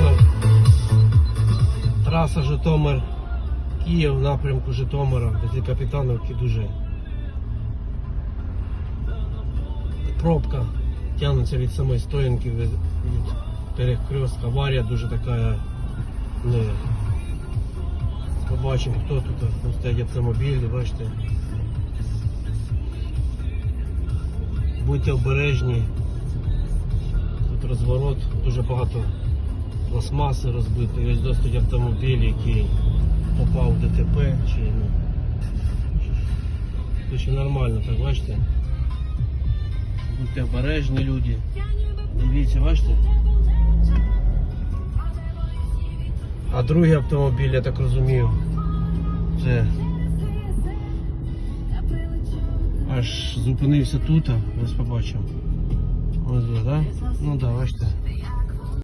Капітанов. Траса Житомир. Київ в напрямку Житомира. Після Капітановки дуже пробка тягнеться від самої стоянки від, від перехрестка. Аварія дуже така. Не. Побачимо, хто тут. Стоять автомобілі, бачите. Будьте обережні. Тут розворот, дуже багато пластмаси розбито. І ось досить автомобіль, який попав в ДТП чи ну. Ще нормально, так бачите. Будьте обережні люди. Дивіться, бачите? А другий автомобіль, я так розумію, це аж зупинився тут, ось побачив. Ось, так? Да? Ну так, да, бачите.